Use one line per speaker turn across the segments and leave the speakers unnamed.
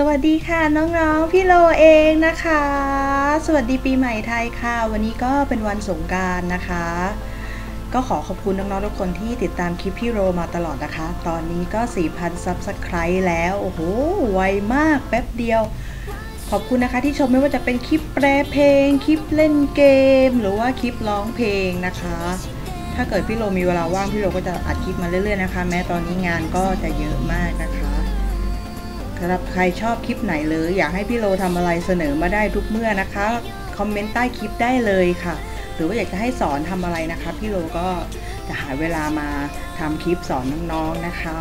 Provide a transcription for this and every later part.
สวัสดีค่ะน้องๆพี่โลเองนะคะ สวัสดีปีใหม่ไทยค่ะ วันนี้ก็เป็นวันสงการนะคะ ก็ขอขอบคุณน้องๆทุกคนที่ติดตามคลิปพี่โรมาตลอดนะคะ ตอนนี้ก็ 4,000 ซับสไครต์แล้ว โอ้โห ไวมากแป๊บเดียว ขอบคุณนะคะที่ชมไม่ว่าจะเป็นคลิปแปลเพลง คลิปเล่นเกม หรือว่าคลิปร้องเพลงนะคะ ถ้าเกิดพี่โรมีเวลาว่างพี่โรก็จะอัดคลิปมาเรื่อยๆนะคะ แม้ตอนนี้งานก็จะเยอะมากนะคะ สำหรับใครชอบคลิปไหนเลย อยากให้พี่โรทำอะไรเสนอมาได้ทุกเมื่อนะคะ คอมเมนต์ใต้คลิปได้เลยค่ะ หรือว่าอยากจะให้สอนทำอะไรนะคะ พี่โรก็จะหาเวลามาทำคลิปสอนน้องๆนะคะ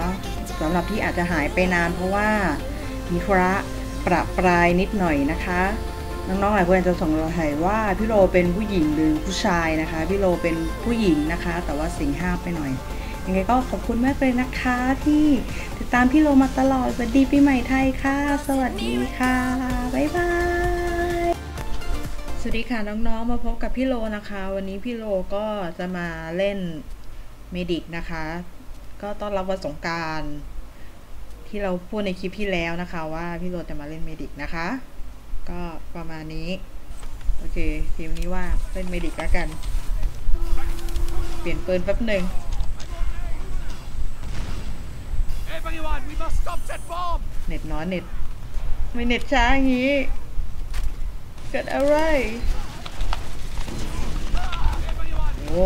สำหรับที่อาจจะหายไปนานเพราะว่ามีธุระประปรายนิดหน่อยนะคะ น้องๆหลายคนอาจจะสงสัยว่าพี่โรเป็นผู้หญิงหรือผู้ชายนะคะ พี่โรเป็นผู้หญิงนะคะ แต่ว่าสิงห้าไปหน่อย ยังไงก็ขอบคุณมากเลยนะคะที่ติดตามพี่โรมาตลอดสวัสดีปีใหม่ไทยค่ะ สวัสดีค่ะ บ๊ายบาย สวัสดีค่ะน้องๆ มาพบกับพี่โลนะคะ วันนี้พี่โลก็จะมาเล่นเมดิกนะคะ ก็ต้อนรับวันสงการที่เราพูดในคลิปที่แล้วนะคะ ว่าพี่โลจะมาเล่นเมดิกนะคะ ก็ประมาณนี้ โอเคทีมนี้ว่าเล่นเมดิกแล้วกัน เปลี่ยนปืนแป๊บหนึ่ง เน็ตน้อยเน็ต ไม่เน็ตช้าอย่างนี้ เกิดอะไร โอ้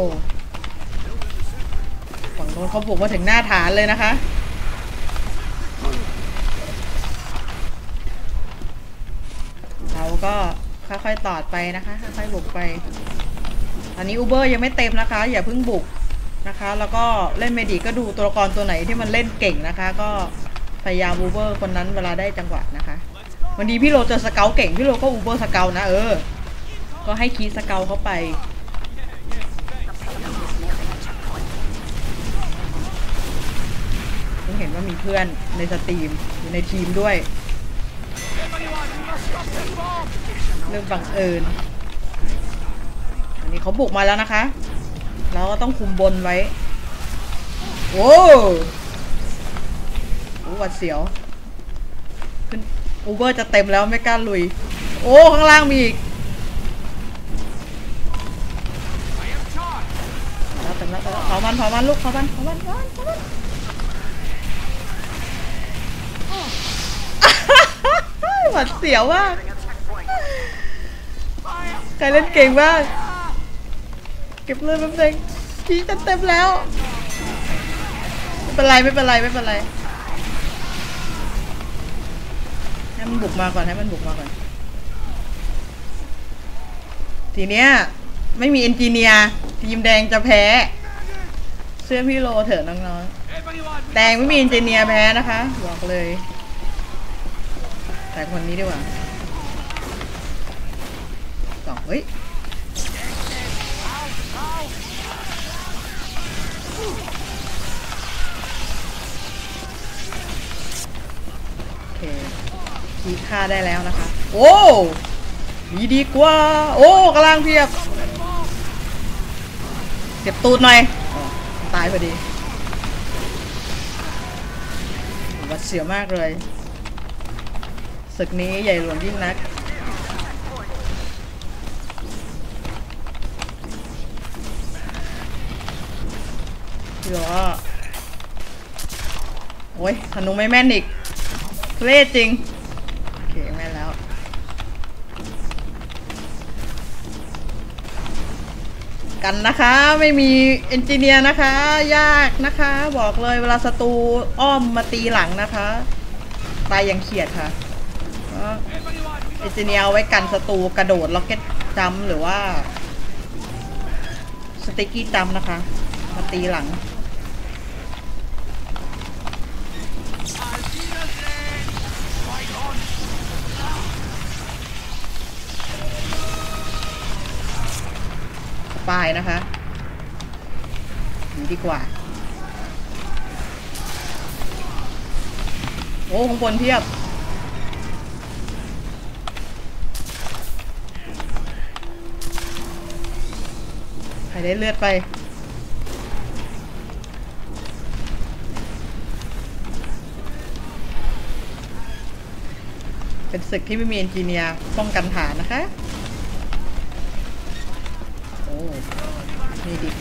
ฝั่งโน้นเขาบุกมาถึงหน้าฐานเลยนะคะเราก็ค่อยๆตอดไปนะคะ ค่อยๆบุกไปตอนนี้อูเบอร์ยังไม่เต็มนะคะ อย่าเพิ่งบุก นะคะ แล้วก็เล่นเมดีก็ดูตัวละครตัวไหนที่มันเล่นเก่งนะคะ ก็พยายามอูเบอร์คนนั้นเวลาได้จังหวะนะคะ วันนี้พี่โรเจอสเกลเก่งพี่โรก็อูเบอร์สเกลนะเออ ก็ให้คีสเกลเข้าไปเพิ่งเห็นว่ามีเพื่อนในสตรีมอยู่ในทีมด้วยเรื่องบังเอิญอันนี้เขาบุกมาแล้วนะคะ เราก็ต้องคุมบนไว้โอ้โหหวัดเสียว ขึ้นอูเบอร์จะเต็มแล้วไม่กล้าลุย โอ้ ข้างล่างมีอีกแล้วเต็มแล้วเต็มแล้วเผามันเผามันลูกเผามันเผามันเผามันเผามันหวัดเสียวว่ากใครเล่นเก่งบ้าง เก็บเลือดแป๊บนึงชี้จะเต็มแล้ว ไม่เป็นไรไม่เป็นไรไม่เป็นไร ให้มันบุกมาก่อนให้มันบุกมาก่อน ทีเนี้ยไม่มีเอนจิเนียร์ทีมแดงจะแพ้ เสื้อพี่โลเถอะน้องๆแดงไม่มีเอนจิเนียร์แพ้นะคะบอกเลย แต่คนนี้ดีกว่าสองเฮ้ย คีฆ่าได้แล้วนะคะ โอ้ดีดีกว่า โอ้กำลังเพียบเก็บตูดหน่อยอตายพอดีวัดเสียวมากเลยศึกนี้ใหญ่หลวงยิ่งนักพี่บอกว่าโอ้ยธนูไม่แม่นอีกเล่จริง กันนะคะ ไม่มีเอนจิเนียร์นะคะ ยากนะคะ บอกเลยเวลาศัตรูอ้อมมาตีหลังนะคะ ตายอย่างเขียดค่ะเอนจิเนียร์เอาไว้กันศัตรูกระโดดล็อกเก็ตจัมหรือว่าสติกี้จัมนะคะ มาตีหลัง สปายนะคะนีดีกว่า โอ้ข้างบนเพียบ ใครได้เลือดไปเป็นศึกที่ไม่มีเอนจิเนียร์ป้องกันฐานนะคะ นี่ดิด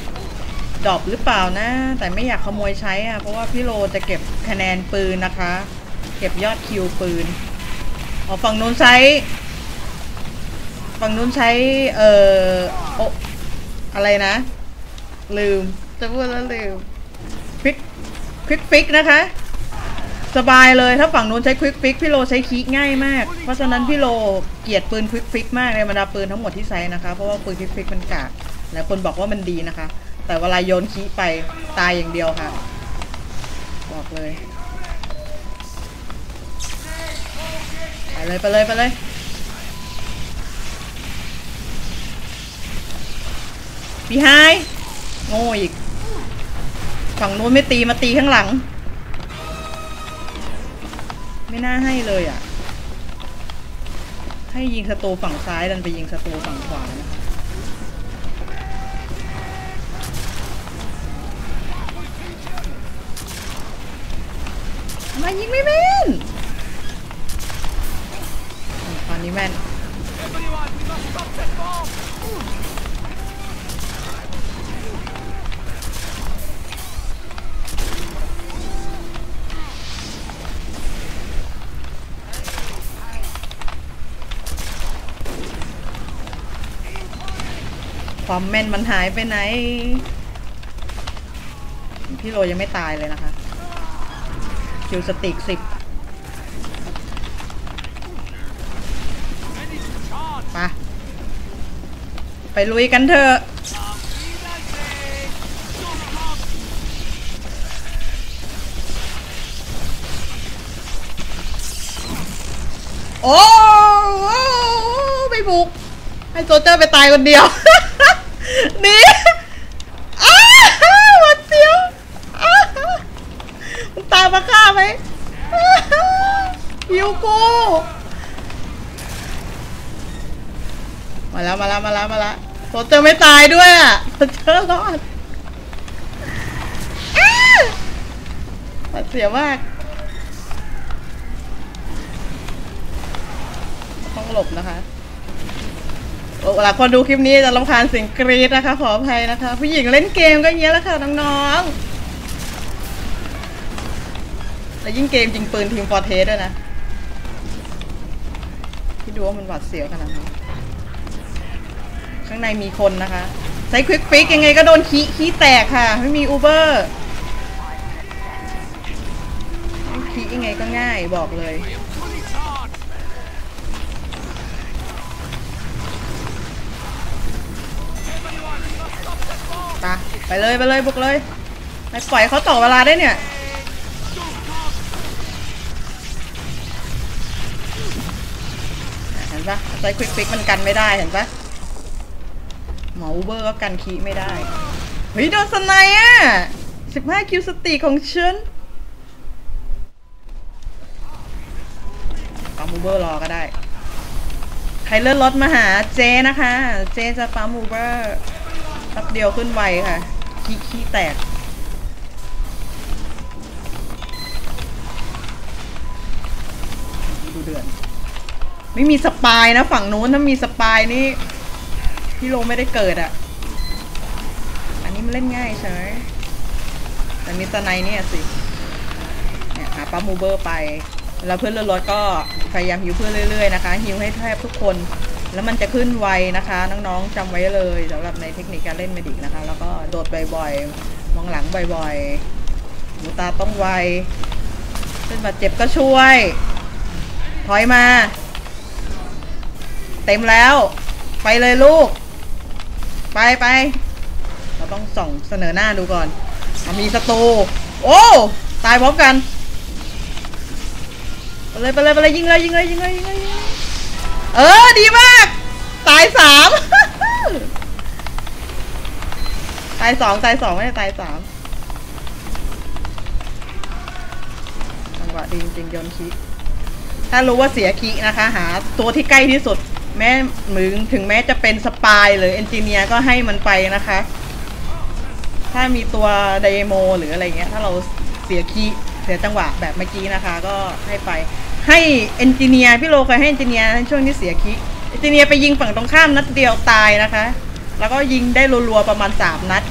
รอปหรือเปล่านะ แต่ไม่อยากขโมยใช้อะ เพราะว่าพี่โลจะเก็บคะแนนปืนนะคะ เก็บยอดคิวปืนอ๋อฝั่งนู้นใช้ ฝั่งนู้นใช้ เอ่อโออะไรนะ ลืม จะพูดแล้วลืมควิกควิกฟิกนะคะ สบายเลยถ้าฝั่งนู้นใช้ควิกฟิกพี่โลใช้คีย์ง่ายมาก เพราะฉะนั้นพี่โลเกียดปืนควิกฟิกมากในบรรดาปืนทั้งหมดที่ใช้นะคะ เพราะว่าปืนควิกฟิกมันกาก หลายคนบอกว่ามันดีนะคะ แต่เวลาโยนคีย์ไปตายอย่างเดียวค่ะ บอกเลยไปเลยไปเลยไปเลยปีไฮโง่อีก ฝั่งนู้นไม่ตีมาตีข้างหลัง ไม่น่าให้เลยอะ ให้ยิงศัตรูฝั่งซ้ายดันไปยิงศัตรูฝั่งขวานะคะ มายิงไม่แม่นตอนนี้แม่นความแม่นมันหายไปไหน พี่โรยังไม่ตายเลยนะคะ คิวสติกสิบไปไปลุยกันเถอะโอ้โอ้ไม่บุก ให้โซเจอร์ไปตายคนเดียวนี่อ้าวหวัดเสียวอ้าวมึงตามมาฆ่าไหมอ้าว หิวกูมาแล้วมาแล้วมาแล้วมาแล้วโซลเจอร์ไม่ตายด้วยอะโซลเจอร์รอดอ้าวหวัดเสียมาก ต้องหลบนะคะโอ้เวลายคนดูคลิปนี้จะรำคาญเสียงกรี๊ดนะคะ ขออภัยนะคะ ผู้หญิงเล่นเกมก็เงี้ยแหละค่ะน้องๆ แล้วยิ่งเกมจริงปืนทีมฟอร์เทสด้วยนะ ที่ดูว่ามันหวาดเสียวขนาดไหนข้างในมีคนนะคะ ใช้ควิกฟิกยังไงก็โดนขี้ขี้แตกค่ะ ไม่มีอูเบอร์ขี้ยังไงก็ง่ายบอกเลย
Fully charged!
ไปไปเลย ไปเลย บุกเลยไปปล่อยเขาต่อเวลาได้เนี่ย ปะใช้ควิกฟิกมันกันไม่ได้เห็นปะหมออูเบอร์ก็กันคีไม่ได้ เฮ้ย โดนสไนด์อะ15คิวสติของฉันปั๊มอูเบอร์รอก็ได้ ใครเลื่อนรถมาหาเจนะคะ เจจะปั๊มอูเบอร์แป๊บเดียวขึ้นไวค่ะ ขี้ขี้แตก ไม่มีสปายนะ ฝั่งนู้นถ้ามีสปายนี่ พี่โลไม่ได้เกิดอะ่ะ อันนี้มันเล่นง่ายใช่ไหมแต่มีสไนเนี่ยสิเนี่ยหาปั๊มมูเบอร์ไปแล้วเพื่อนเลือนรถก็พยายามฮิวเพื่อนเรื่อยๆนะคะฮิวให้แทบทุกคน แล้วมันจะขึ้นไวนะคะ น้องๆจำไว้เลยสำหรับในเทคนิคการเล่นเมดิกนะคะ แล้วก็โดดบ่อยๆมองหลังบ่อยๆหูตาต้องไวเพื่อนบาดเจ็บก็ช่วย ถอยมา เต็มแล้ว ไปเลยลูก ไปไป เราต้องส่องเสนอหน้าดูก่อนเอมีศัตรูโอ้ ตายพร้อมกันไปเลยไปเลยไปเลยยิงเลยยิงเลยยิงเลยยิงเลยยิงเลยเออ ดีมาก ตายสามตายสองตายสองไม่ได้ตายสามจังหวะดีจริงๆโยนคีถ้ารู้ว่าเสียคีนะคะ หาตัวที่ใกล้ที่สุด แม้มึงถึงแม้จะเป็นสปายหรือเอนจิเนียร์ก็ให้มันไปนะคะ ถ้ามีตัวไดโมหรืออะไรเงี้ย ถ้าเราเสียคีเสียจังหวะแบบเมื่อกี้นะคะ ก็ให้ไป ให้เอนจิเนียร์พี่โลเคยให้เอนจิเนียร์ในช่วงที่เสียคิเอนจิเนียร์ไปยิงฝั่งตรงข้ามนัดเดียวตายนะคะ แล้วก็ยิงได้รัวๆประมาณสามนัด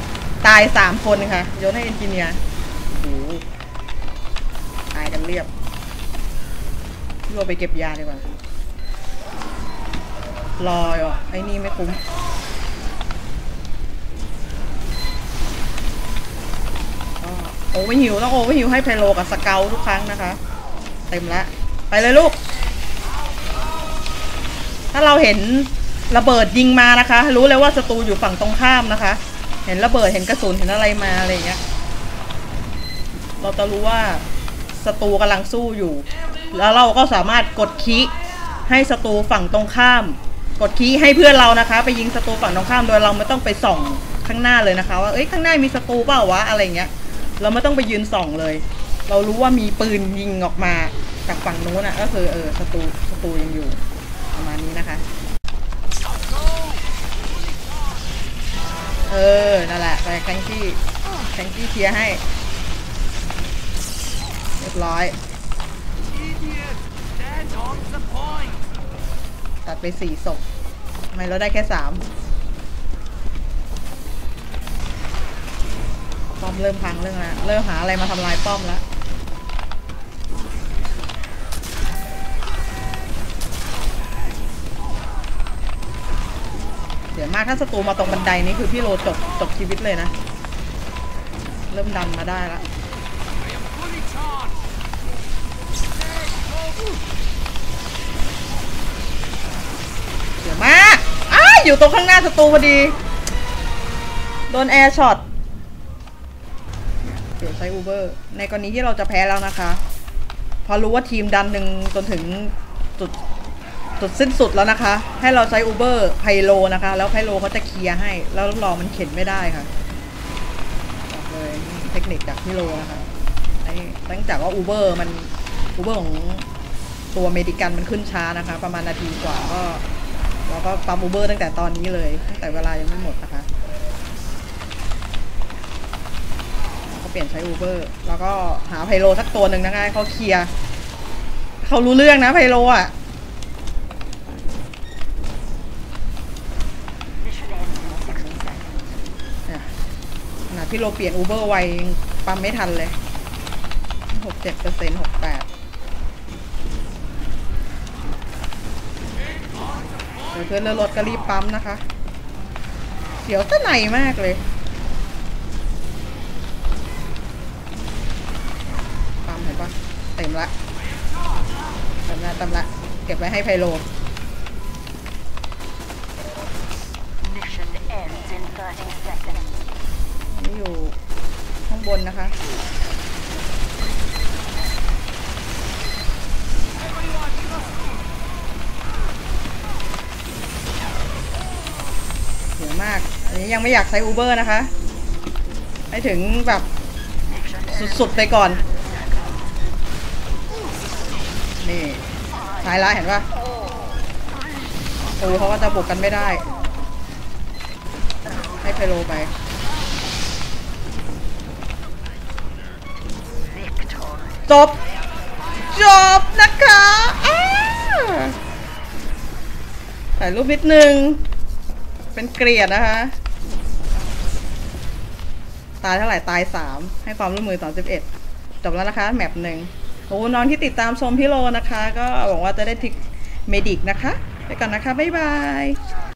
ตายสามคนค่ะโยนให้เอนจิเนียร์โอ้หตายกันเรียบโลไปเก็บยาดีกว่า รออะไอ้นี่ไม่คุ้มโอเวอร์ฮิวต้องโอเวอร์ฮิวให้ไพโลกับสเกลทุกครั้งนะคะ เต็มแล้วไปเลยลูก ถ้าเราเห็นระเบิดยิงมานะคะ รู้เลยว่าศัตรูอยู่ฝั่งตรงข้ามนะคะ เห็นระเบิดเห็นกระสุนเห็นอะไรมาอะไรอย่างเงี้ยเราจะรู้ว่าศัตรูกำลังสู้อยู่ แล้วเราก็สามารถกดคีให้ศัตรูฝั่งตรงข้าม กดคีย์ให้เพื่อนเรานะคะ ไปยิงศัตรูฝั่งตรงข้ามโดยเราไม่ต้องไปส่องข้างหน้าเลยนะคะ ว่าเอ้ยข้างหน้ามีศัตรูเปล่าวะอะไรเงี้ย เราไม่ต้องไปยืนส่องเลย เรารู้ว่ามีปืนยิงออกมาจากฝั่งนู้นอะก็คือเออศัตรูศัตรูยังอยู่ประมาณนี้นะคะ เออนั่นแหละไปแคงกี้แคงกี้เคลียร์ให้เรียบร้อย ตัดไปสี่ศพทำไมเราได้แค่สามป้อมเริ่มพังเรื่องแล้วเริ่มหาอะไรมาทำลายป้อมแล้วเดี๋ยวมากถ้าศัตรูมาตรงบันไดนี้คือพี่โรจบจบชีวิตเลยนะ เริ่มดันมาได้แล้ว อยู่ตรงข้างหน้าศัตรูพอดี โดนแอร์ช็อต เดี๋ยวใช้อูเบอร์ ในกรณีที่เราจะแพ้แล้วนะคะ พอรู้ว่าทีมดันหนึ่งจนถึงจุดจุดสิ้นสุดแล้วนะคะ ให้เราใช้อูเบอร์ไพโลนะคะ แล้วไพโลเขาจะเคลียร์ให้ แล้วรอมันเข็นไม่ได้ค่ะบอกเลยเทคนิคจากพี่โลนะคะตั้งจากว่าอูเบอร์มันอูเบอร์ของตัวเมดิกันมันขึ้นช้านะคะ ประมาณนาทีกว่าก็ เราก็ปั๊มอูเบอร์ตั้งแต่ตอนนี้เลยตั้งแต่เวลายังไม่หมดนะคะก็เปลี่ยนใช้ Uber แล้วก็หาไพโลสักตัวหนึ่งนะคะเขาเคลียร์เขารู้เรื่องนะไพโลอะเนี่ยขนาดพี่โลเปลี่ยน Uber ไวยังปั๊มไม่ทันเลยหกเจ็ดเปอร์เซ็นต์หกแปด เดี๋ยวเพื่อนเลือรถก็รีบปั๊มนะคะเสียวตะไหนมากเลยปั๊มเห็นปะเต็มละเต็มละเต็มละ เก็บไว้ให้ไพโล
Mission ends in 30 seconds.
อันนี่อยู่ข้างบนนะคะ อยมาก อันนี้ยังไม่อยากใช้ Uber นะคะ ให้ถึงแบบสุดๆไปก่อน นี่ใช้ละเห็นปะโอ้เขาก็จะบุกกันไม่ได้ ให้ไพโลไปจบจบนะคะถ่ายรูปนิดนึง เป็นเกลียดนะคะ ตายเท่าไหร่ตายสามให้ความร่วมมือสามสิบเอ็ดจบแล้วนะคะ แมปหนึ่งโอ้น้องที่ติดตามชมพี่โลนะคะ ก็หวังว่าจะได้ทิกเมดิกนะคะ ไปก่อนนะคะ บ๊ายบาย